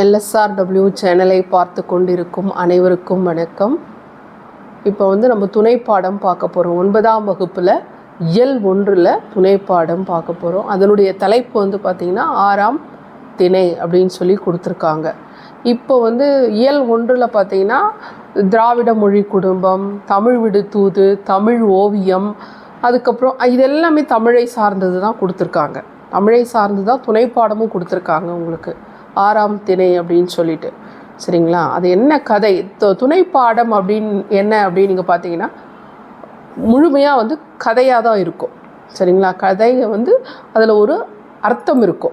LSRW சேனலை பார்த்து கொண்டிருக்கும் அனைவருக்கும் வணக்கம். இப்போ வந்து நம்ம துணைப்பாடம் பார்க்க போகிறோம் ஒன்பதாம் வகுப்பில் இயல் ஒன்றில் துணைப்பாடம் பார்க்க போகிறோம் அதனுடைய தலைப்பு வந்து பார்த்திங்கன்னா ஆறாம் திணை அப்படின்னு சொல்லி கொடுத்துருக்காங்க. இப்போ வந்து இயல் ஒன்றில் பார்த்தீங்கன்னா திராவிட மொழி குடும்பம் தமிழ் விடு தூது தமிழ் ஓவியம் அதுக்கப்புறம் இது எல்லாமே தமிழை சார்ந்தது தான் கொடுத்துருக்காங்க. தமிழை சார்ந்து தான் துணைப்பாடமும் கொடுத்துருக்காங்க உங்களுக்கு. ஆறாம் திணை அப்படின்னு சொல்லிட்டு. சரிங்களா? அது என்ன கதை? துணை பாடம் அப்படின்னு என்ன அப்படின்னு நீங்கள் பார்த்தீங்கன்னா முழுமையாக வந்து கதையாக தான் இருக்கும். சரிங்களா? கதையை வந்து அதில் ஒரு அர்த்தம் இருக்கும்.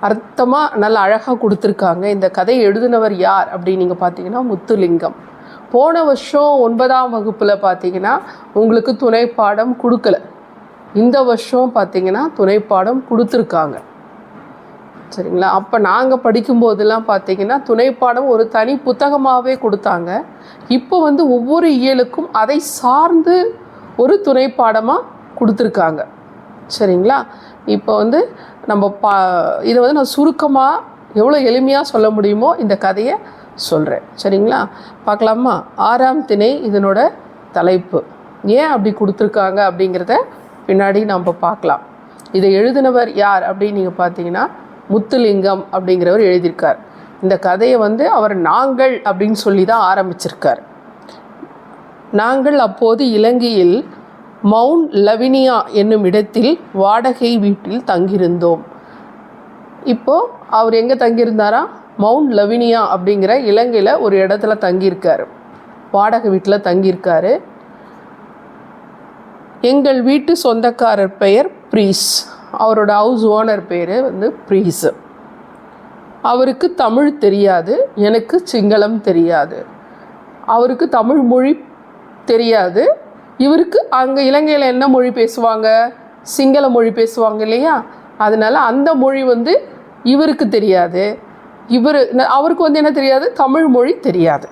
அர்த்தமாக நல்ல அழகாக கொடுத்துருக்காங்க. இந்த கதையை எழுதினவர் யார் அப்படின்னு நீங்கள் பார்த்தீங்கன்னா முத்துலிங்கம். போன வருஷம் ஒன்பதாம் வகுப்பில் பார்த்தீங்கன்னா உங்களுக்கு துணை பாடம் கொடுக்கல. இந்த வருஷம் பார்த்தீங்கன்னா துணைப்பாடம் கொடுத்துருக்காங்க. சரிங்களா? அப்போ நாங்கள் படிக்கும்போதெல்லாம் பார்த்தீங்கன்னா துணைப்பாடம் ஒரு தனி புத்தகமாகவே கொடுத்தாங்க. இப்போ வந்து ஒவ்வொரு இயலுக்கும் அதை சார்ந்து ஒரு துணைப்பாடமாக கொடுத்துருக்காங்க. சரிங்களா? இப்போ வந்து நம்ம பா இதை வந்து நான் சுருக்கமாக எவ்வளோ எளிமையாக சொல்ல முடியுமோ இந்த கதையை சொல்கிறேன் சரிங்களா? பார்க்கலாமா? ஆறாம் திணை இதனோட தலைப்பு. ஏன் அப்படி கொடுத்துருக்காங்க அப்படிங்கிறத பின்னாடி நம்ம பார்க்கலாம். இதை எழுதினவர் யார் அப்படின்னு நீங்கள் பார்த்தீங்கன்னா முத்துலிங்கம் அப்படிங்கிறவர் எழுதியிருக்கார். இந்த கதையை வந்து அவர் நாங்கள் அப்படின்னு சொல்லி தான் ஆரம்பிச்சிருக்கார். நாங்கள் அப்போது இலங்கையில் மவுண்ட் லவினியா என்னும் இடத்தில் வாடகை வீட்டில் தங்கியிருந்தோம். இப்போது அவர் எங்கே தங்கியிருந்தாரா? மவுண்ட் லவினியா அப்படிங்கிற இலங்கையில் ஒரு இடத்துல தங்கியிருக்காரு. வாடகை வீட்டில் தங்கியிருக்காரு. எங்கள் வீட்டு சொந்தக்காரர் பெயர் ப்ரீஸ். அவரோட ஹவுஸ் ஓனர் பேர் வந்து ப்ரீஸ். அவருக்கு தமிழ் தெரியாது எனக்கு சிங்களம் தெரியாது. அவருக்கு தமிழ் மொழி தெரியாது. இவருக்கு அங்கே இலங்கையில் என்ன மொழி பேசுவாங்க? சிங்கள மொழி பேசுவாங்க இல்லையா? அதனால் அந்த மொழி வந்து இவருக்கு தெரியாது. இவர் அவருக்கு வந்து என்ன தெரியாது? தமிழ் மொழி தெரியாது.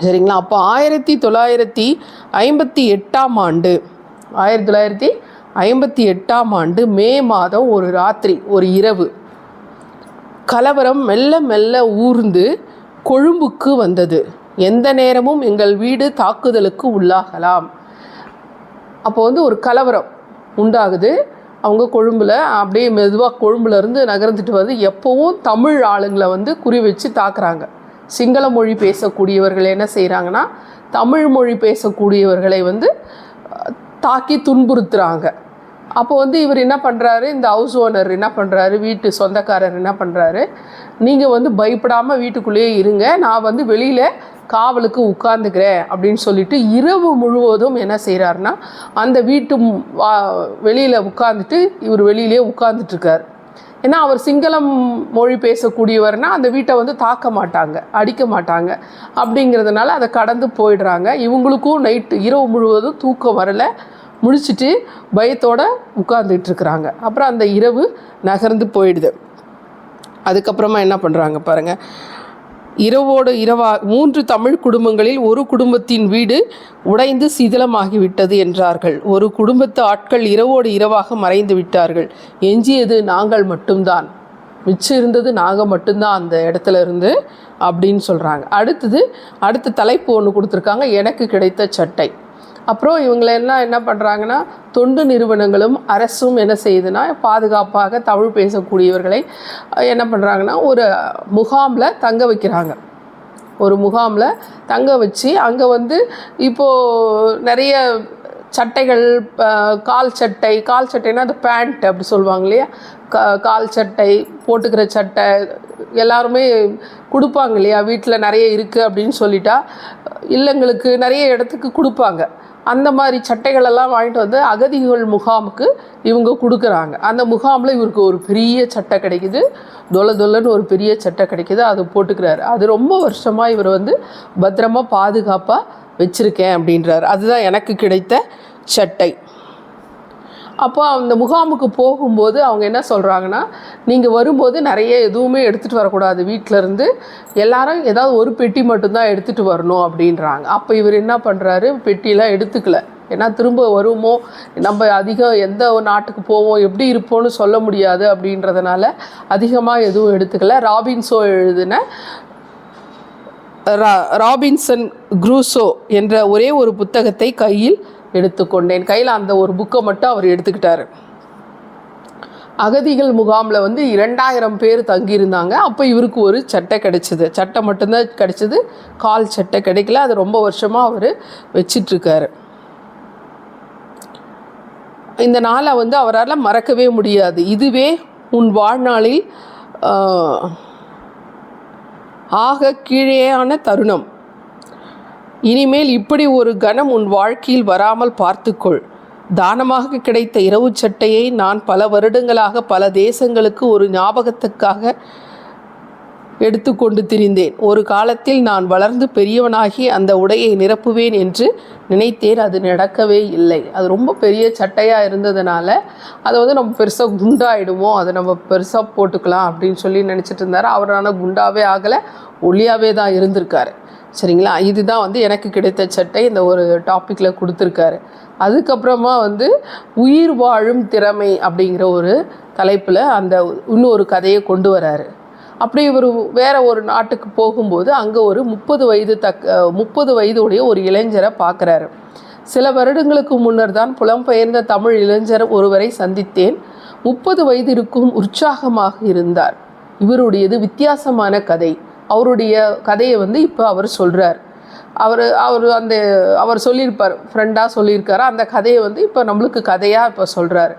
சரிங்களா? அப்போ ஆயிரத்தி தொள்ளாயிரத்தி ஐம்பத்தி எட்டாம் ஆண்டு ஆயிரத்தி தொள்ளாயிரத்தி ஐம்பத்தி எட்டாம் ஆண்டு மே மாதம் ஒரு ராத்திரி ஒரு இரவு. கலவரம் மெல்ல மெல்ல ஊர்ந்து கொழும்புக்கு வந்தது. எந்த நேரமும் எங்கள் வீடு தாக்குதலுக்கு உள்ளாகலாம். அப்போ வந்து ஒரு கலவரம் உண்டாகுது. அவங்க கொழும்பில் அப்படியே மெதுவாக கொழும்புலேருந்து நகர்ந்துட்டு வருது எப்போவும் தமிழ் ஆளுங்களை வந்து குறி வச்சு தாக்குறாங்க. சிங்கள மொழி பேசக்கூடியவர்கள் என்ன செய்கிறாங்கன்னா தமிழ் மொழி பேசக்கூடியவர்களை வந்து தாக்கி துன்புறுத்துறாங்க. அப்போ வந்து இவர் என்ன பண்ணுறாரு இந்த ஹவுஸ் ஓனர் என்ன பண்ணுறாரு வீட்டு சொந்தக்காரர் என்ன பண்ணுறாரு நீங்கள் வந்து பயப்படாமல் வீட்டுக்குள்ளேயே இருங்க. நான் வந்து வெளியில் காவலுக்கு உட்காந்துக்கிறேன் அப்படின்னு சொல்லிட்டு இரவு முழுவதும் என்ன செய்கிறாருன்னா அந்த வீட்டு வா- வெளியில் உட்காந்துட்டு இவர் வெளியிலே உட்காந்துட்ருக்கார் ஏன்னா அவர் சிங்களம் மொழி பேசக்கூடியவர்னா அந்த வீட்டை வந்து தாக்க மாட்டாங்க அடிக்க மாட்டாங்க. அப்படிங்கிறதுனால அதை கடந்து போயிடுறாங்க. இவங்களுக்கும் நைட்டு இரவு முழுவதும் தூக்கம் வரலை. முடிச்சுட்டு பயத்தோடு உட்கார்ந்துட்டு இருக்கிறாங்க. அப்புறம் அந்த இரவு நகர்ந்து போயிடுது. அதுக்கப்புறமா என்ன பண்ணுறாங்க பாருங்கள் இரவோடு இரவா மூன்று தமிழ் குடும்பங்களில் ஒரு குடும்பத்தின் வீடு உடைந்து சிதிலமாகிவிட்டது என்றார்கள். ஒரு குடும்பத்து ஆட்கள் இரவோடு இரவாக மறைந்து விட்டார்கள். எஞ்சியது நாங்கள் மட்டும்தான். மிச்சம் இருந்தது நாங்கள் மட்டும்தான் அந்த இடத்துல இருந்து அப்படின்னு சொல்கிறாங்க அடுத்தது அடுத்த தலைப்பு ஒன்று கொடுத்துருக்காங்க. எனக்கு கிடைத்த சட்டை. அப்புறம் இவங்களை எல்லாம் என்ன பண்ணுறாங்கன்னா தொண்டு நிறுவனங்களும் அரசும் என்ன செய்யுதுன்னா பாதுகாப்பாக தமிழ் பேசக்கூடியவர்களை என்ன பண்ணுறாங்கன்னா ஒரு முகாமில் தங்க வைக்கிறாங்க. ஒரு முகாமில் தங்க வச்சு அங்கே வந்து இப்போது நிறைய சட்டைகள் கால் சட்டை கால் சட்டைனா அந்த பேண்ட் அப்படி சொல்லுவாங்க இல்லையா? கா கால் சட்டை போட்டுக்கிற சட்டை எல்லாருமே கொடுப்பாங்க இல்லையா? வீட்டில் நிறைய இருக்குது அப்படின்னு சொல்லிட்டா இல்லங்களுக்கு நிறைய இடத்துக்கு கொடுப்பாங்க. அந்த மாதிரி சட்டைகளெல்லாம் வாங்கிட்டு வந்து அகதிகள் முகாமுக்கு இவங்க கொடுக்குறாங்க. அந்த முகாமில் இவருக்கு ஒரு பெரிய சட்டை கிடைக்குது. தொல தொல்லன்னு ஒரு பெரிய சட்டை கிடைக்குது. அது போட்டுக்கிறாரு. அது ரொம்ப வருஷமாக இவர் வந்து பத்திரமா பாதுகாப்பாக வச்சுருக்கேன் அப்படின்றாரு. அதுதான் எனக்கு கிடைத்த சட்டை. அப்போ அந்த முகாமுக்கு போகும்போது அவங்க என்ன சொல்கிறாங்கன்னா நீங்கள் வரும்போது நிறைய எதுவுமே எடுத்துகிட்டு வரக்கூடாது வீட்டில் இருந்து. எல்லாரும் ஏதாவது ஒரு பெட்டி மட்டும்தான் எடுத்துகிட்டு வரணும் அப்படின்றாங்க. அப்போ இவர் என்ன பண்ணுறாரு பெட்டிலாம் எடுத்துக்கல. ஏன்னா திரும்ப வருமோ? நம்ம அதிகம் எந்த ஒரு நாட்டுக்கு போவோம்? எப்படி இருப்போம்னு சொல்ல முடியாது அப்படின்றதுனால அதிகமாக எதுவும் எடுத்துக்கல. ராபின்ஸோ எழுதின ரா- ராபின்சன் குரூசோ என்ற ஒரே ஒரு புத்தகத்தை கையில் எடுத்துக்கொண்டேன். கையில் அந்த ஒரு புக்கை மட்டும் அவர் எடுத்துக்கிட்டார். அகதிகள் முகாமில் வந்து இரண்டாயிரம் பேர் தங்கியிருந்தாங்க. அப்போ இவருக்கு ஒரு சட்டை கிடைச்சிது. சட்டை மட்டும்தான் கிடைச்சிது. கால் சட்டை கிடைக்கல. அது ரொம்ப வருஷமாக அவர் வச்சிட்ருக்காரு. இந்த நாளை வந்து அவரால் மறக்கவே முடியாது. இதுவே உன் வாழ்நாளில் ஆக கீழேயான தருணம். இனிமேல் இப்படி ஒரு கணம் உன் வாழ்க்கையில் வராமல் பார்த்துக்கொள். தானமாக கிடைத்த இரவு சட்டையை நான் பல வருடங்களாக பல தேசங்களுக்கு ஒரு ஞாபகத்துக்காக எடுத்துக்கொண்டு திரிந்தேன். ஒரு காலத்தில் நான் வளர்ந்து பெரியவனாகி அந்த உடையை நிரப்புவேன் என்று நினைத்தேன். அது நடக்கவே இல்லை. அது ரொம்ப பெரிய சட்டையாக இருந்ததுனால அதை வந்து நம்ம பெருசாக குண்டாயிடுமோ அதை நம்ம பெருசாக போட்டுக்கலாம் அப்படின்னு சொல்லி நினச்சிட்டு இருந்தார். அவர் ஆனால் குண்டாவே ஆகலை ஒல்லியாகவே தான் இருந்திருக்காரு. சரிங்களா? இதுதான் வந்து எனக்கு கிடைத்த சட்டை. இந்த ஒரு டாப்பிக்கில் கொடுத்துருக்காரு. அதுக்கப்புறமா வந்து உயிர் வாழும் திறமை அப்படிங்கிற ஒரு தலைப்பில் அந்த இன்னொரு கதையை கொண்டு வராரு. அப்படி இவர் வேற ஒரு நாட்டுக்கு போகும்போது அங்கே ஒரு முப்பது வயது தக்க முப்பது வயதுடைய ஒரு இளைஞரை பார்க்குறாரு சில வருடங்களுக்கு முன்னர் தான் புலம்பெயர்ந்த தமிழ் இளைஞர் ஒருவரை சந்தித்தேன். முப்பது வயது இருக்கும் உற்சாகமாக இருந்தார். இவருடையது வித்தியாசமான கதை. அவருடைய கதையை வந்து இப்போ அவர் சொல்கிறார் அவர் அவர் அந்த அவர் சொல்லியிருப்பார் ஃப்ரெண்டாக சொல்லியிருக்காரு. அந்த கதையை வந்து இப்போ நம்மளுக்கு கதையாக இப்போ சொல்கிறாரு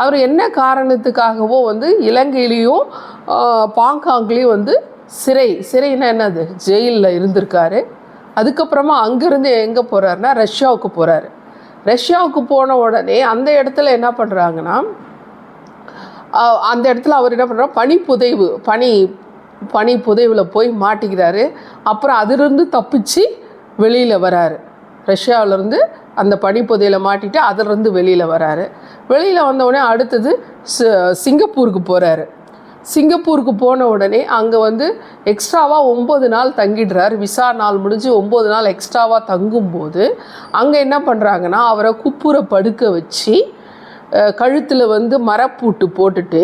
அவர் என்ன காரணத்துக்காகவோ வந்து இலங்கையிலையும் பாங்காங்லேயும் வந்து சிறை சிறைன்னா என்னது ஜெயிலில் இருந்திருக்காரு. அதுக்கப்புறமா அங்கேருந்து எங்கே போகிறாருன்னா ரஷ்யாவுக்கு போகிறாரு ரஷ்யாவுக்கு போன உடனே அந்த இடத்துல என்ன பண்ணுறாங்கன்னா அந்த இடத்துல அவர் என்ன பண்ணுறாரு பனி புதைவு பனி பனி புதைவில் போய் மாட்டிக்கிறாரு. அப்புறம் அதிலிருந்து தப்பிச்சு வெளியில் வராரு. ரஷ்யாவிலேருந்து அந்த பனி புதையில் மாட்டிட்டு அதிலிருந்து வெளியில் வராரு. வெளியில் வந்தவுடனே அடுத்தது சிங்கப்பூருக்கு போகிறாரு சிங்கப்பூருக்கு போன உடனே அங்கே வந்து எக்ஸ்ட்ராவாக ஒம்பது நாள் தங்கிடுறார். விசா நாள் முடிஞ்சு ஒம்பது நாள் எக்ஸ்ட்ராவாக தங்கும்போது அங்கே என்ன பண்ணுறாங்கன்னா அவரை குப்புற படுக்க வச்சு கழுத்தில் வந்து மரப்பூட்டு போட்டுட்டு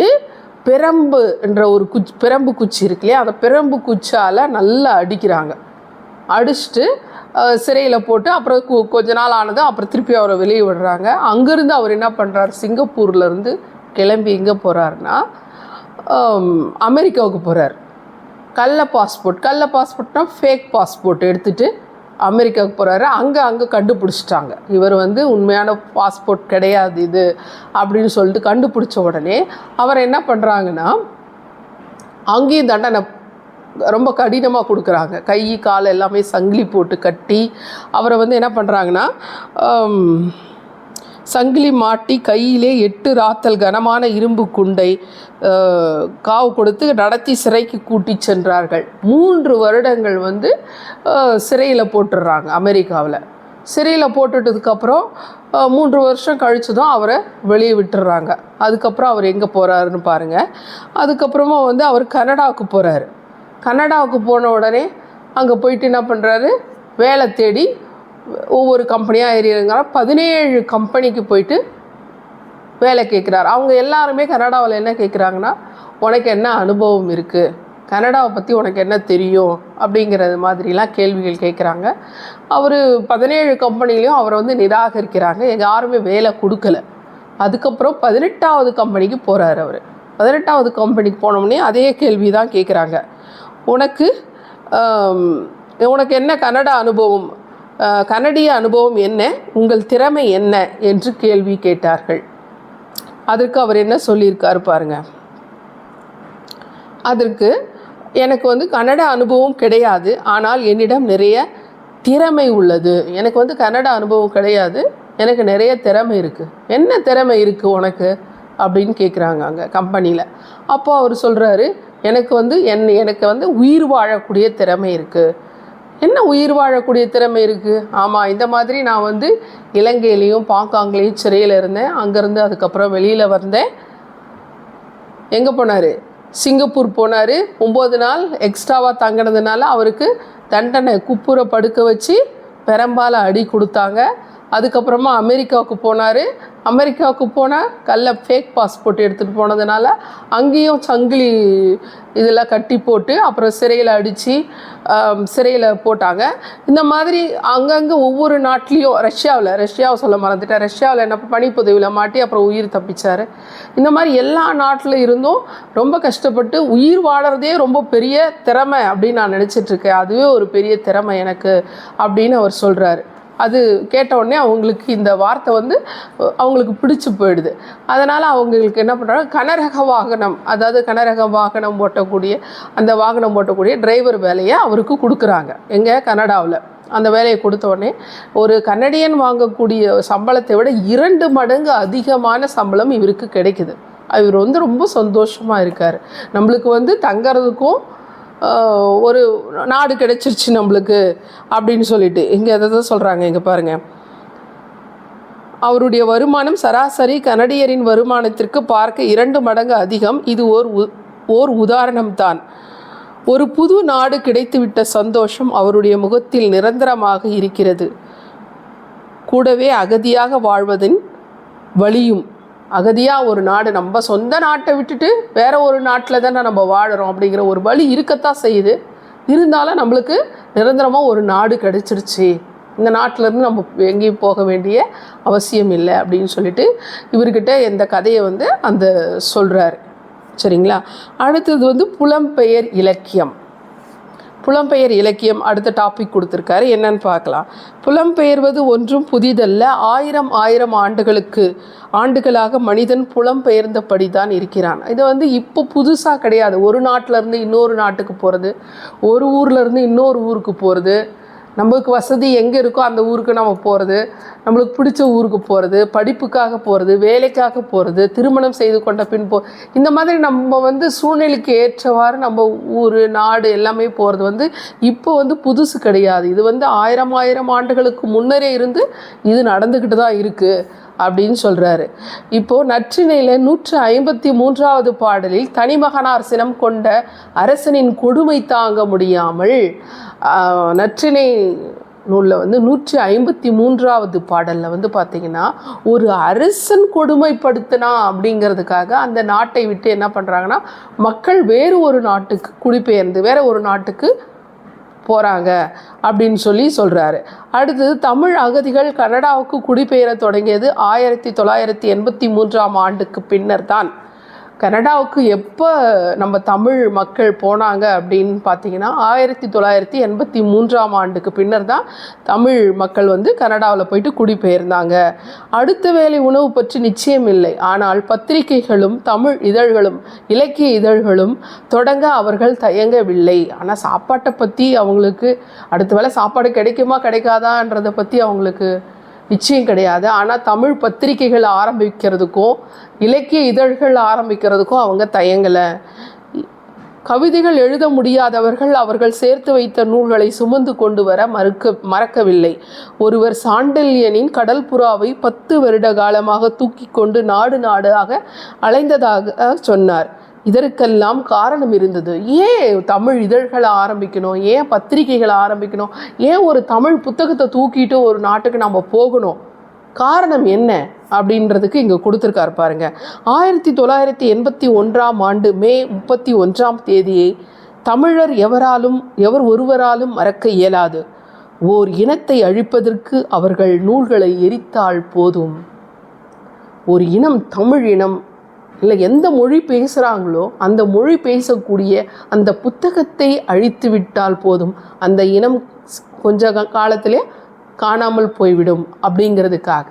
பிரம்பு என்ற ஒரு குச்சி பிரம்பு குச்சி இருக்கு இல்லையா அந்த பிரம்பு குச்சால் நல்லா அடிக்கிறாங்க. அடிச்சுட்டு சிறையில் போட்டு அப்புறம் கொ- கொஞ்ச நாள் ஆனது அப்புறம் திருப்பி அவரை வெளியே விடுறாங்க. அங்கேருந்து அவர் என்ன பண்ணுறாரு சிங்கப்பூர்லேருந்து கிளம்பி எங்கே போகிறாருன்னா அமெரிக்காவுக்கு போகிறார் கள்ள பாஸ்போர்ட். கள்ள பாஸ்போர்ட்னா ஃபேக் பாஸ்போர்ட் எடுத்துட்டு அமெரிக்காவுக்கு போகிறாரு அங்கே அங்கே கண்டுபிடிச்சிட்டாங்க. இவர் வந்து உண்மையான பாஸ்போர்ட் கிடையாது இது அப்படின்னு சொல்லிட்டு கண்டுபிடிச்ச உடனே அவர் என்ன பண்ணுறாங்கன்னா அங்கேயும் தண்டனை ரொம்ப கடினமாக கொடுக்குறாங்க. கை கால் எல்லாமே சங்கிலி போட்டு கட்டி அவரை வந்து என்ன பண்ணுறாங்கன்னா சங்கிலி மாட்டி கையிலே எட்டு ராத்தல் கனமான இரும்பு குண்டை காவு கொடுத்து நடத்தி சிறைக்கு கூட்டி சென்றார்கள். மூன்று வருடங்கள் வந்து சிறையில் போட்டுடுறாங்க அமெரிக்காவில். சிறையில் போட்டுட்டதுக்கப்புறம் மூன்று வருஷம் கழித்து தான் அவரை வெளியே விட்டுடுறாங்க அதுக்கப்புறம் அவர் எங்கே போகிறாருன்னு பாருங்கள் அதுக்கப்புறமா வந்து அவர் கனடாவுக்கு போகிறாரு கனடாவுக்கு போன உடனே அங்கே போயிட்டு என்ன பண்ணுறாரு வேலை தேடி ஒவ்வொரு கம்பெனியாக ஏறிடுங்க பதினேழு கம்பெனிக்கு போயிட்டு வேலை கேட்குறாரு. அவங்க எல்லாருமே கனடாவில் என்ன கேட்குறாங்கன்னா உனக்கு என்ன அனுபவம் இருக்குது கனடாவை பற்றி உனக்கு என்ன தெரியும்? அப்படிங்கிறது மாதிரிலாம் கேள்விகள் கேட்குறாங்க. அவர் பதினேழு கம்பெனிலையும் அவரை வந்து நிராகரிக்கிறாங்க. யாருமே வேலை கொடுக்கல. அதுக்கப்புறம் பதினெட்டாவது கம்பெனிக்கு போகிறாரு அவர். பதினெட்டாவது கம்பெனிக்கு போனோடனே அதே கேள்வி தான் கேட்குறாங்க. உனக்கு உனக்கு என்ன கனடா அனுபவம்? கனடிய அனுபவம் என்ன? உங்கள் திறமை என்ன? என்று கேள்வி கேட்டார்கள். அதற்கு அவர் என்ன சொல்லியிருக்காரு பாருங்க. அதற்கு எனக்கு வந்து கன்னட அனுபவம் கிடையாது ஆனால் என்னிடம் நிறைய திறமை உள்ளது. எனக்கு வந்து கன்னட அனுபவம் கிடையாது எனக்கு நிறைய திறமை இருக்குது என்ன திறமை இருக்குது உனக்கு? அப்படின்னு கேட்குறாங்க அங்கே கம்பெனியில் அப்போ அவர் சொல்கிறாரு எனக்கு வந்து என் எனக்கு வந்து உயிர் வாழக்கூடிய திறமை இருக்குது என்ன உயிர் வாழக்கூடிய திறமை இருக்குது ஆமாம் இந்த மாதிரி நான் வந்து இலங்கையிலையும் பாங்காங்லேயும் சிறையில் இருந்தேன். அங்கேருந்து அதுக்கப்புறம் வெளியில் வந்தேன். எங்கே போனார்? சிங்கப்பூர் போனார். ஒம்பது நாள் எக்ஸ்ட்ராவாக தங்கினதுனால அவருக்கு தண்டனை குப்புற படுக்க வச்சு பெரம்பால அடி கொடுத்தாங்க. அதுக்கப்புறமா அமெரிக்காவுக்கு போனார். அமெரிக்காவுக்கு போனால் கல்ல ஃபேக் பாஸ்போர்ட் எடுத்துகிட்டு போனதுனால அங்கேயும் சங்கிலி இதெல்லாம் கட்டி போட்டு அப்புறம் சிறையில் அடித்து சிறையில் போட்டாங்க. இந்த மாதிரி அங்கங்கே ஒவ்வொரு நாட்டிலையும் ரஷ்யாவில் ரஷ்யாவை சொல்ல மறந்துட்டேன். ரஷ்யாவில் என்ன பனிப்புதவியில் மாட்டி அப்புறம் உயிர் தப்பிச்சார். இந்த மாதிரி எல்லா நாட்டில் இருந்தும் ரொம்ப கஷ்டப்பட்டு உயிர் வாழறதே ரொம்ப பெரிய திறமை அப்படின்னு நான் நினச்சிட்ருக்கேன் அதுவே ஒரு பெரிய திறமை எனக்கு அப்படின்னு அவர் சொல்கிறாரு அது கேட்ட உடனே அவங்களுக்கு இந்த வார்த்தை வந்து அவங்களுக்கு பிடிச்சி போயிடுது. அதனால் அவங்களுக்கு என்ன பண்ணுறாங்க கனரக வாகனம் அதாவது கனரக வாகனம் ஓட்டக்கூடிய அந்த வாகனம் ஓட்டக்கூடிய டிரைவர் வேலையை அவருக்கு கொடுக்குறாங்க. எங்கே? கனடாவில். அந்த வேலையை கொடுத்த உடனே ஒரு கனடியன் வாங்கக்கூடிய சம்பளத்தை விட இரண்டு மடங்கு அதிகமான சம்பளம் இவருக்கு கிடைக்குது. இவர் வந்து ரொம்ப சந்தோஷமாக இருக்கார். நம்மளுக்கு வந்து தங்கறதுக்கும் ஒரு நாடு கிடைச்சிருச்சு நம்மளுக்கு அப்படின்னு சொல்லிட்டு. இங்கே அதை தான் சொல்கிறாங்க இங்கே பாருங்கள் அவருடைய வருமானம் சராசரி கனடியரின் வருமானத்திற்கு பார்க்க இரண்டு மடங்கு அதிகம். இது ஓர் உ- ஓர் உதாரணம்தான். ஒரு புது நாடு கிடைத்துவிட்ட சந்தோஷம் அவருடைய முகத்தில் நிரந்தரமாக இருக்கிறது. கூடவே அகதியாக வாழ்வதின் வழியும் அகதியாக ஒரு நாடு நம்ம சொந்த நாட்டை விட்டுட்டு வேற ஒரு நாட்டில் தானே நம்ம வாழுறோம் அப்படிங்கிற ஒரு வழி இருக்கத்தான் செய்யுது. இருந்தாலும் நம்மளுக்கு நிரந்தரமாக ஒரு நாடு கிடைச்சிருச்சு. இந்த நாட்டிலேருந்து நம்ம எங்கேயும் போக வேண்டிய அவசியம் இல்லை அப்படின்னு சொல்லிட்டு இவர்கிட்ட இந்த கதையை வந்து அந்த சொல்கிறாரு சரிங்களா? அடுத்தது வந்து புலம்பெயர் இலக்கியம். புலம்பெயர் இலக்கியம் அடுத்த டாபிக் கொடுத்துருக்காரு. என்னன்னு பார்க்கலாம். புலம்பெயர்வது ஒன்றும் புதிதல்ல. ஆயிரம் ஆயிரம் ஆண்டுகளுக்கு ஆண்டுகளாக மனிதன் புலம்பெயர்ந்தபடி தான் இருக்கிறான். இது வந்து இப்போ புதுசாக கிடையாது. ஒரு நாட்டுல இருந்து இன்னொரு நாட்டுக்கு போகிறது ஒரு ஊர்லேருந்து இன்னொரு ஊருக்கு போகிறது நம்மளுக்கு வசதி எங்கே இருக்கோ அந்த ஊருக்கு நம்ம போகிறது நம்மளுக்கு பிடிச்ச ஊருக்கு போகிறது படிப்புக்காக போகிறது வேலைக்காக போகிறது திருமணம் செய்து கொண்ட பின் போ இந்த மாதிரி நம்ம வந்து சூழ்நிலைக்கு ஏற்றவாறு நம்ம ஊர் நாடு எல்லாமே போகிறது வந்து இப்போ வந்து புதுசு கிடையாது. இது வந்து ஆயிரம் ஆயிரம் ஆண்டுகளுக்கு முன்னரே இருந்து இது நடந்துக்கிட்டு தான் இருக்குது அப்படின்னு சொல்கிறாரு இப்போது நற்றிணையில் நூற்று ஐம்பத்தி மூன்றாவது பாடலில் தனிமகனார் சினம் கொண்ட அரசனின் கொடுமை தாங்க முடியாமல் நற்றினை நூலில் வந்து நூற்றி ஐம்பத்தி மூன்றாவது பாடலில் வந்து பார்த்திங்கன்னா ஒரு அரசன் கொடுமைப்படுத்தினா அப்படிங்கிறதுக்காக அந்த நாட்டை விட்டு என்ன பண்ணுறாங்கன்னா மக்கள் வேறு ஒரு நாட்டுக்கு குடிபெயர்ந்து வேறு ஒரு நாட்டுக்கு போகிறாங்க அப்படின்னு சொல்லி சொல்கிறாரு அடுத்தது தமிழ் அகதிகள் கனடாவுக்கு குடிபெயர தொடங்கியது ஆயிரத்தி தொள்ளாயிரத்தி எண்பத்தி மூன்றாம் ஆண்டுக்கு பின்னர் தான் கனடாவுக்கு எப்போ நம்ம தமிழ் மக்கள் போனாங்க அப்படின்னு பார்த்தீங்கன்னா ஆயிரத்தி தொள்ளாயிரத்தி எண்பத்தி மூன்றாம் ஆண்டுக்கு பின்னர் தான் தமிழ் மக்கள் வந்து கனடாவில் போயிட்டு குடிபெயர்ந்தாங்க. அடுத்த வேலை உணவு பற்றி நிச்சயம் இல்லை. ஆனால் பத்திரிகைகளும் தமிழ் இதழ்களும் இலக்கிய இதழ்களும் தொடங்க அவர்கள் தயங்கவில்லை. ஆனால் சாப்பாட்டை பற்றி அவங்களுக்கு அடுத்த வேளை சாப்பாடு கிடைக்குமா கிடைக்காதான்றதை பற்றி அவங்களுக்கு நிச்சயம் கிடையாது. ஆனால் தமிழ் பத்திரிகைகள் ஆரம்பிக்கிறதுக்கும் இலக்கிய இதழ்கள் ஆரம்பிக்கிறதுக்கும் அவங்க தயங்கலை. கவிதைகள் எழுத முடியாதவர்கள் அவர்கள் சேர்த்து வைத்த நூல்களை சுமந்து கொண்டு வர மறுக்க மறக்கவில்லை. ஒருவர் சாண்டல்யனின் கடல் புறாவை பத்து வருட காலமாக தூக்கி கொண்டு நாடு நாடாக அலைந்ததாக சொன்னார். இதற்கெல்லாம் காரணம் இருந்தது. ஏன் தமிழ் இதழ்களை ஆரம்பிக்கணும்? ஏன் பத்திரிகைகளை ஆரம்பிக்கணும்? ஏன் ஒரு தமிழ் புத்தகத்தை தூக்கிட்டு ஒரு நாட்டுக்கு நம்ம போகணும்? காரணம் என்ன? அப்படின்றதுக்கு இங்கே கொடுத்துருக்காரு பாருங்க. ஆயிரத்தி தொள்ளாயிரத்தி எண்பத்தி ஒன்றாம் ஆண்டு மே முப்பத்தி ஒன்றாம் தேதியை தமிழர் எவராலும் எவர் ஒருவராலும் மறக்க இயலாது. ஓர் இனத்தை அழிப்பதற்கு அவர்கள் நூல்களை எரித்தால் போதும். ஒரு இனம் தமிழ் இனம் இல்லை எந்த மொழி பேசுகிறாங்களோ அந்த மொழி பேசக்கூடிய அந்த புத்தகத்தை அழித்து விட்டால் போதும். அந்த இனம் கொஞ்ச காலத்திலே காணாமல் போய்விடும் அப்படிங்கிறதுக்காக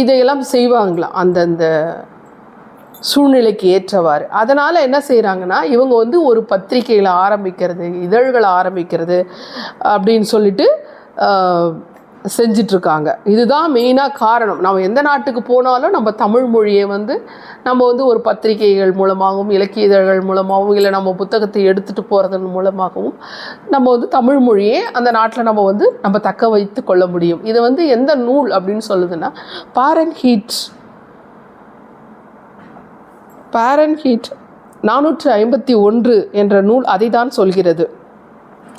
இதையெல்லாம் செய்வாங்களாம். அந்தந்த சூழ்நிலைக்கு ஏற்றவாறு. அதனால் என்ன செய்கிறாங்கன்னா இவங்க வந்து ஒரு பத்திரிகைகளை ஆரம்பிக்கிறது இதழ்களை ஆரம்பிக்கிறது அப்படின்னு சொல்லிட்டு செஞ்சிட்ருக்காங்க. இதுதான் மெயினாக காரணம். நம்ம எந்த நாட்டுக்கு போனாலும் நம்ம தமிழ் மொழியை வந்து நம்ம வந்து ஒரு பத்திரிகைகள் மூலமாகவும் இலக்கிய இதழ்கள் மூலமாகவும் இல்லை நம்ம புத்தகத்தை எடுத்துகிட்டு போகிறதன் மூலமாகவும் நம்ம வந்து தமிழ் மொழியை அந்த நாட்டில் நம்ம வந்து நம்ம தக்க வைத்து கொள்ள முடியும். இது வந்து எந்த நூல் அப்படின்னு சொல்லுதுன்னா பாரன் ஹீட் பாரன்ஹீட் நானூற்று ஐம்பத்தி ஒன்று என்ற நூல் அதை தான் சொல்கிறது.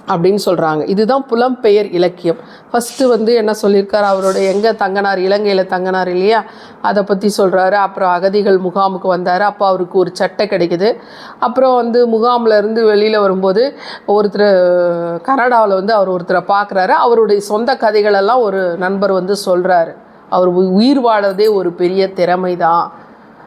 அப்படின்னு சொல்கிறாங்க இதுதான் புலம்பெயர் இலக்கியம். ஃபஸ்ட்டு வந்து என்ன சொல்லியிருக்கார்? அவரோட எங்கே தங்கினார் இலங்கையில் தங்கினார் இல்லையா? அதை பற்றி சொல்கிறாரு அப்புறம் அகதிகள் முகாமுக்கு வந்தார். அப்போ அவருக்கு ஒரு சட்டை கிடைக்குது. அப்புறம் வந்து முகாமில் இருந்து வெளியில் வரும்போது ஒருத்தர் கனடாவில் வந்து அவர் ஒருத்தரை பார்க்குறாரு அவருடைய சொந்த கதைகளெல்லாம் ஒரு நண்பர் வந்து சொல்கிறாரு அவர் உ- உயிர் வாழறதே ஒரு பெரிய திறமை தான்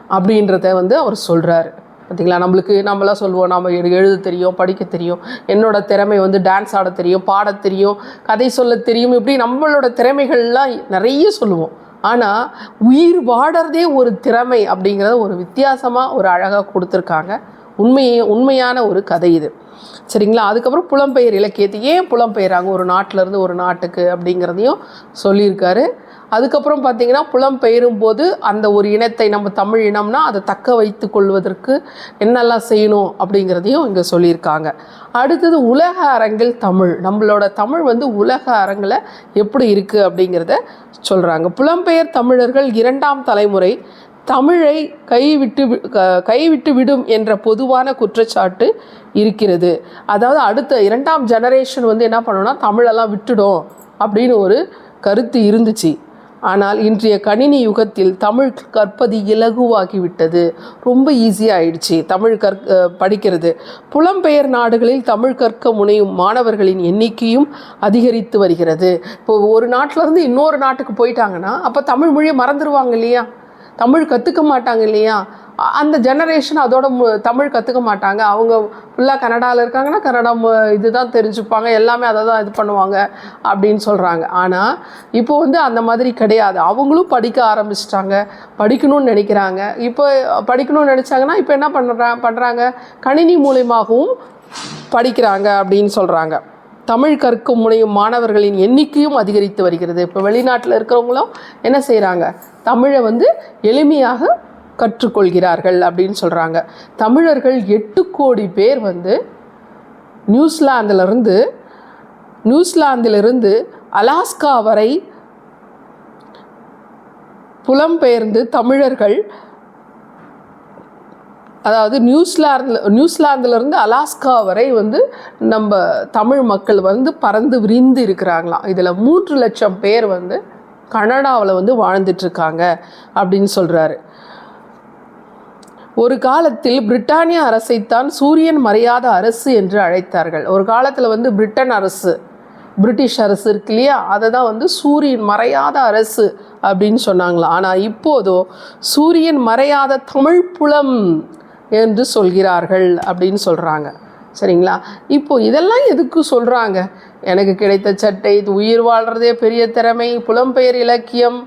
அப்படின்றத வந்து அவர் சொல்கிறாரு பார்த்திங்களா? நம்மளுக்கு நம்மளாம் சொல்லுவோம் நம்ம எழுத தெரியும் படிக்க தெரியும். என்னோட திறமை வந்து டான்ஸ் ஆட தெரியும் பாட தெரியும் கதை சொல்ல தெரியும். இப்படி நம்மளோட திறமைகள்லாம் நிறைய சொல்லுவோம். ஆனால் உயிர் வாடுறதே ஒரு திறமை அப்படிங்கிறத ஒரு வித்தியாசமாக ஒரு அழகாக கொடுத்துருக்காங்க. உண்மையே உண்மையான ஒரு கதை இது. சரிங்களா? அதுக்கப்புறம் புலம்பெயர் இலக்கியத்தை ஏன் புலம்பெயராங்க? ஒரு நாட்டிலேருந்து ஒரு நாட்டுக்கு அப்படிங்கிறதையும் சொல்லியிருக்காரு. அதுக்கப்புறம் பார்த்தீங்கன்னா புலம்பெயரும் போது அந்த ஒரு இனத்தை நம்ம தமிழ் இனம்னா அதை தக்க வைத்து கொள்வதற்கு என்னெல்லாம் செய்யணும் அப்படிங்கிறதையும் இங்கே சொல்லியிருக்காங்க. அடுத்தது உலக அரங்கில் தமிழ். நம்மளோட தமிழ் வந்து உலக அரங்கில் எப்படி இருக்குது அப்படிங்கிறத சொல்கிறாங்க புலம்பெயர் தமிழர்கள் இரண்டாம் தலைமுறை தமிழை கைவிட்டு வி- க- கைவிட்டு விடும் என்ற பொதுவான குற்றச்சாட்டு இருக்கிறது. அதாவது அடுத்த இரண்டாம் ஜெனரேஷன் வந்து என்ன பண்ணணும்னா தமிழெல்லாம் விட்டுடும் அப்படின்னு ஒரு கருத்து இருந்துச்சு. ஆனால் இன்றைய கணினி யுகத்தில் தமிழ் கற்பது இலகுவாகிவிட்டது. ரொம்ப ஈஸியாக ஆயிடுச்சு தமிழ் கற் படிக்கிறது. புலம்பெயர் நாடுகளில் தமிழ் கற்க முனையும் மாணவர்களின் எண்ணிக்கையும் அதிகரித்து வருகிறது. இப்போ ஒரு நாட்டிலேருந்து இன்னொரு நாட்டுக்கு போயிட்டாங்கன்னா அப்போ தமிழ் மொழியை மறந்துடுவாங்க இல்லையா? தமிழ் கற்றுக்க மாட்டாங்க இல்லையா? அந்த ஜெனரேஷன் அதோட மு- தமிழ் கற்றுக்க மாட்டாங்க. அவங்க ஃபுல்லாக கனடாவில் இருக்காங்கன்னா கன்னடா இதுதான் தெரிஞ்சுப்பாங்க. எல்லாமே அதை தான் இது பண்ணுவாங்க அப்படின்னு சொல்கிறாங்க ஆனால் இப்போ வந்து அந்த மாதிரி கிடையாது. அவங்களும் படிக்க ஆரம்பிச்சிட்டாங்க. படிக்கணும்னு நினைக்கிறாங்க. இப்போ படிக்கணும்னு நினச்சாங்கன்னா இப்போ என்ன பண்ணுறா பண்ணுறாங்க கணினி மூலியமாகவும் படிக்கிறாங்க அப்படின்னு சொல்கிறாங்க தமிழ் கற்கும் முனையும் மாணவர்களின் எண்ணிக்கையும் அதிகரித்து வருகிறது. இப்போ வெளிநாட்டில் இருக்கிறவங்களும் என்ன செய்கிறாங்க தமிழை வந்து எளிமையாக கற்றுக்கொள்கிறார்கள் அப்படின்னு சொல்கிறாங்க தமிழர்கள் எட்டு கோடி பேர் வந்து நியூசிலாந்திலிருந்து நியூசிலாந்திலிருந்து அலாஸ்கா வரை புலம்பெயர்ந்து தமிழர்கள் அதாவது நியூசிலாந்து நியூசிலாந்துலேருந்து அலாஸ்கா வரை வந்து நம்ம தமிழ் மக்கள் வந்து பறந்து விரிந்து இருக்கிறாங்களாம். இதில் மூன்று லட்சம் பேர் வந்து கனடாவில் வந்து வாழ்ந்துட்டுருக்காங்க அப்படின்னு சொல்கிறாரு ஒரு காலத்தில் பிரிட்டானிய அரசைத்தான் சூரியன் மறையாத அரசு என்று அழைத்தார்கள். ஒரு காலத்தில் வந்து பிரிட்டன் அரசு பிரிட்டிஷ் அரசு இருக்கு இல்லையா? அதை தான் வந்து சூரியன் மறையாத அரசு அப்படின்னு சொன்னாங்களா? ஆனால் இப்போதோ சூரியன் மறையாத தமிழ் புலம் என்று சொல்கிறார்கள் அப்படின்னு சொல்கிறாங்க சரிங்களா? இப்போ இதெல்லாம் எதுக்கு சொல்கிறாங்க எனக்கு கிடைத்த சட்டை இது உயிர் வாழ்கிறதே பெரிய திறமை புலம்பெயர் இலக்கியம்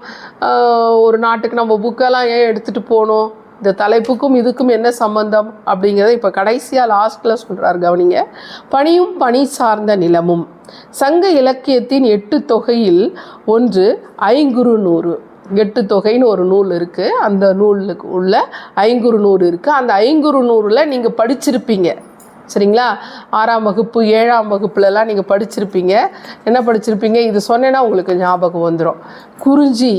ஒரு நாட்டுக்கு நம்ம புக்கெல்லாம் ஏன் எடுத்துகிட்டு போகணும் இந்த தலைப்புக்கும் இதுக்கும் என்ன சம்பந்தம்? அப்படிங்கிறத இப்போ கடைசியாக லாஸ்ட்டில் சொல்கிறார் கவனிங்க. பணியும் பணி சார்ந்த நிலமும். சங்க இலக்கியத்தின் எட்டு தொகையில் ஒன்று ஐங்குறு நூறு. எட்டு தொகைன்னு ஒரு நூல் இருக்குது அந்த நூலுக்கு உள்ள ஐங்குறு நூறு இருக்குது அந்த ஐங்குறு நூறில் நீங்கள் படிச்சிருப்பீங்க. சரிங்களா? ஆறாம் வகுப்பு ஏழாம் வகுப்புலலாம் நீங்கள் படிச்சிருப்பீங்க. என்ன படிச்சிருப்பீங்க? இது சொன்னேன்னா உங்களுக்கு ஞாபகம் வந்துடும் குறிஞ்சி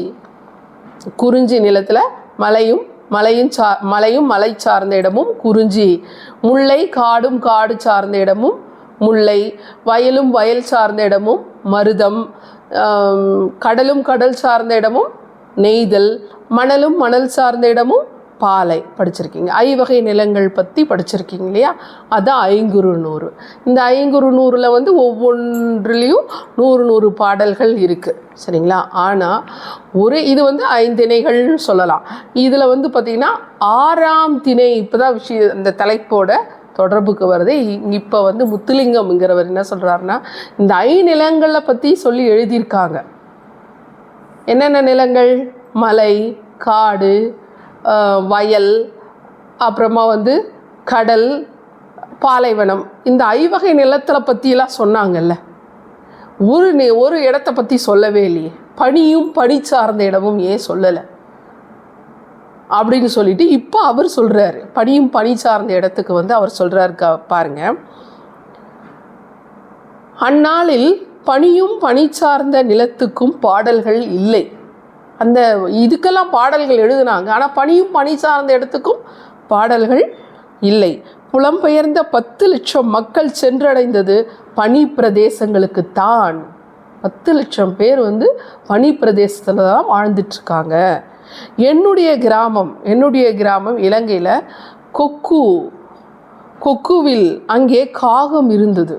குறிஞ்சி நிலத்தில் மலையும் மலையும் சா மலையும் மலை சார்ந்த இடமும் குறிஞ்சி. முல்லை காடும் காடு சார்ந்த இடமும் முல்லை. வயலும் வயல் சார்ந்த இடமும் மருதம். கடலும் கடல் சார்ந்த இடமும் நெய்தல். மணலும் மணல் சார்ந்த இடமும் பாலை படிச்சிருக்கீங்க. ஐவகை நிலங்கள் பற்றி படிச்சிருக்கீங்க இல்லையா? அதான் ஐங்குறு நூறு. இந்த ஐங்குறு நூறில் வந்து ஒவ்வொன்றுலேயும் நூறு நூறு பாடல்கள் இருக்குது சரிங்களா? ஆனால் ஒரு இது வந்து ஐந்திணைகள்னு சொல்லலாம். இதில் வந்து பார்த்திங்கன்னா ஆறாம் திணை இப்போ தான் விஷய இந்த தலைப்போட தொடர்புக்கு வருது. இப்போ வந்து முத்துலிங்கம்ங்கிறவர் என்ன சொல்கிறாருன்னா இந்த ஐநிலங்களை பற்றி சொல்லி எழுதியிருக்காங்க. என்னென்ன நிலங்கள்? மலை காடு வயல் அப்புறமா வந்து கடல் பாலைவனம். இந்த ஐவகை நிலத்தில் பற்றியெல்லாம் சொன்னாங்கல்ல. ஒரு நி ஒரு இடத்த பற்றி சொல்லவே இல்லையே. பனியும் பனி சார்ந்த இடமும் ஏன் சொல்லலை? அப்படின்னு சொல்லிட்டு இப்போ அவர் சொல்கிறாரு பனியும் பனி சார்ந்த இடத்துக்கு வந்து அவர் சொல்கிறாரு க பாருங்க. அந்நாளில் பனியும் பனி சார்ந்த நிலத்துக்கும் பாடல்கள் இல்லை. அந்த இதுக்கெல்லாம் பாடல்கள் எழுதுனாங்க. ஆனால் பனியும் பனி சார்ந்த இடத்துக்கும் பாடல்கள் இல்லை. புலம்பெயர்ந்த பத்து லட்சம் மக்கள் சென்றடைந்தது பனி பிரதேசங்களுக்கு தான். பத்து லட்சம் பேர் வந்து பனி பிரதேசத்தில் தான் வாழ்ந்துட்டுருக்காங்க என்னுடைய கிராமம் என்னுடைய கிராமம் இலங்கையில் கொக்கு கொக்குவில் அங்கே காகம் இருந்தது.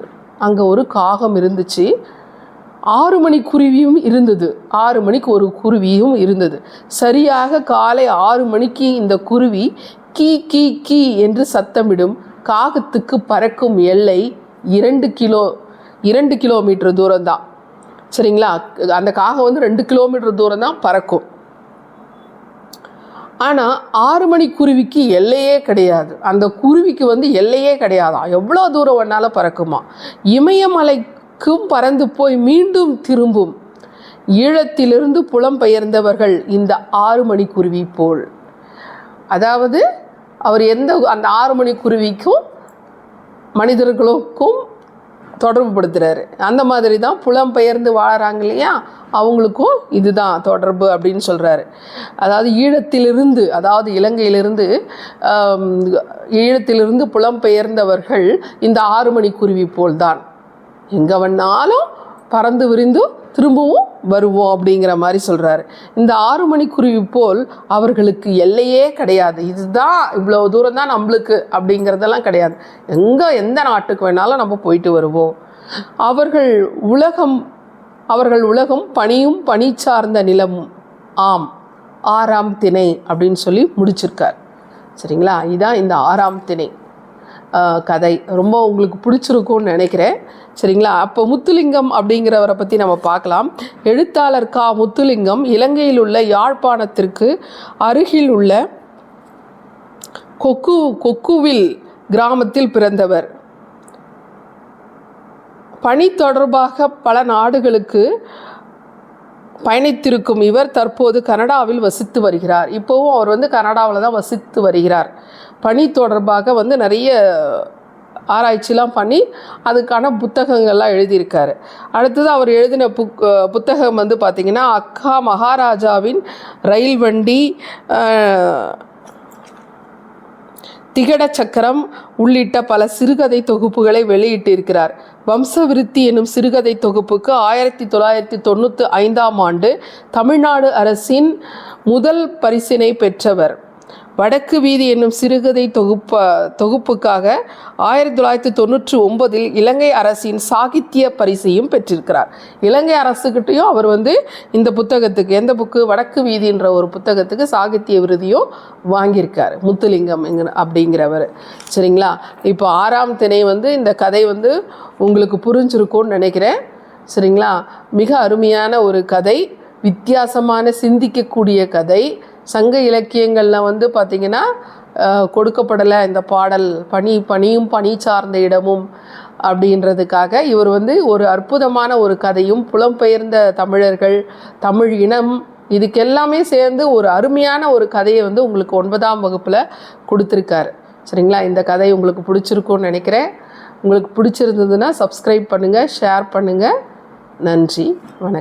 அங்கே ஒரு காகம் இருந்துச்சு. ஆறு மணி குருவியும் இருந்தது. ஆறு மணிக்கு ஒரு குருவியும் இருந்தது. சரியாக காலை ஆறு மணிக்கு இந்த குருவி கீ கீ கீ என்று சத்தமிடும். காகத்துக்கு பறக்கும் எல்லை இரண்டு கிலோ இரண்டு கிலோமீட்டர் தூரம்தான். சரிங்களா? அந்த காகம் வந்து ரெண்டு கிலோமீட்டர் தூரம் தான் பறக்கும். ஆனால் ஆறு மணி குருவிக்கு எல்லையே கிடையாது. அந்த குருவிக்கு வந்து எல்லையே கிடையாதான். எவ்வளோ தூரம் வேணாலும் பறக்குமா? இமயமலை இமயமலைக்கும் பறந்து போய் மீண்டும் திரும்பும். ஈழத்திலிருந்து புலம்பெயர்ந்தவர்கள் இந்த ஆறு மணி குருவி போல். அதாவது அவர் எந்த அந்த ஆறு மணி குருவிக்கும் மனிதர்களுக்கும் தொடர்பு படுத்துகிறாரு அந்த மாதிரி தான் புலம்பெயர்ந்து வாழறாங்க இல்லையா? அவங்களுக்கும் இதுதான் தொடர்பு அப்படின்னு சொல்கிறாரு அதாவது ஈழத்திலிருந்து அதாவது இலங்கையிலிருந்து ஈழத்திலிருந்து ஈழத்திலிருந்து புலம்பெயர்ந்தவர்கள் இந்த ஆறு மணி குருவி போல் தான் எங்கே வேணாலும் பறந்து விரிந்து திரும்பவும் வருவோம் அப்படிங்கிற மாதிரி சொல்கிறாரு இந்த ஆறு மணிக்குருவி போல் அவர்களுக்கு எல்லையே கிடையாது. இதுதான் இவ்வளோ தூரம் தான் நம்மளுக்கு அப்படிங்கிறதெல்லாம் கிடையாது. எங்கே எந்த நாட்டுக்கு வேணாலும் நம்ம போயிட்டு வருவோம். அவர்கள் உலகம் அவர்கள் உலகம் பனியும் பனி சார்ந்த நிலமும் ஆம் ஆறாம் திணை அப்படின்னு சொல்லி முடிச்சிருக்கார். சரிங்களா? இதுதான் இந்த ஆறாம் திணை. கதை. ரொம்ப உங்களுக்கு பிடிச்சிருக்கும்னு நினைக்கிறேன். சரிங்களா? அப்போ முத்துலிங்கம் அப்படிங்கிறவரை பற்றி நம்ம பார்க்கலாம். எழுத்தாளர் கா. முத்துலிங்கம் இலங்கையில் உள்ள யாழ்ப்பாணத்திற்கு அருகில் உள்ள கொக்கு கொக்குவில் கிராமத்தில் பிறந்தவர். பணி தொடர்பாக பல நாடுகளுக்கு பயணித்திருக்கும் இவர் தற்போது கனடாவில் வசித்து வருகிறார். இப்போவும் அவர் வந்து கனடாவில் தான் வசித்து வருகிறார். பணி தொடர்பாக வந்து நிறைய ஆராய்ச்சிலாம் பண்ணி அதுக்கான புத்தகங்கள்லாம் எழுதியிருக்காரு. அடுத்தது அவர் எழுதின புக் புத்தகம் வந்து பார்த்திங்கன்னா அக்கா மகாராஜாவின் ரயில் வண்டி திகட சக்கரம் உள்ளிட்ட பல சிறுகதை தொகுப்புகளை வெளியிட்டிருக்கிறார். வம்சவிருத்தி எனும் சிறுகதை தொகுப்புக்கு ஆயிரத்தி தொள்ளாயிரத்தி தொண்ணூற்றி ஐந்தாம் ஆண்டு தமிழ்நாடு அரசின் முதல் பரிசினை பெற்றவர். வடக்கு வீதி என்னும் சிறுகதை தொகுப்ப தொகுப்புக்காக ஆயிரத்தி தொள்ளாயிரத்தி தொண்ணூற்றி ஒன்பதில் இலங்கை அரசின் சாகித்ய பரிசையும் பெற்றிருக்கிறார். இலங்கை அரசுக்கிட்டையும் அவர் வந்து இந்த புத்தகத்துக்கு எந்த புக்கு? வடக்கு வீதின்ற ஒரு புத்தகத்துக்கு சாகித்ய விருதியும் வாங்கியிருக்கார். முத்துலிங்கம் எங்க அப்படிங்கிறவர். சரிங்களா? இப்போ ஆறாம் திணை வந்து இந்த கதை வந்து உங்களுக்கு புரிஞ்சிருக்கும்னு நினைக்கிறேன். சரிங்களா? மிக அருமையான ஒரு கதை வித்தியாசமான சிந்திக்கக்கூடிய கதை. சங்க இலக்கியங்களில் வந்து பார்த்திங்கன்னா கொடுக்கப்படலை இந்த பாடல் பனி பனியும் பனி சார்ந்த இடமும் அப்படின்றதுக்காக இவர் வந்து ஒரு அற்புதமான ஒரு கதையும் புலம்பெயர்ந்த தமிழர்கள் தமிழ் இனம் இதுக்கெல்லாமே சேர்ந்து ஒரு அருமையான ஒரு கதையை வந்து உங்களுக்கு ஒன்பதாம் வகுப்பில் கொடுத்துருக்காரு. சரிங்களா? இந்த கதை உங்களுக்கு பிடிச்சிருக்கும்னு நினைக்கிறேன். உங்களுக்கு பிடிச்சிருந்ததுன்னா சப்ஸ்கிரைப் பண்ணுங்கள் ஷேர் பண்ணுங்கள் நன்றி. வணக்கம்.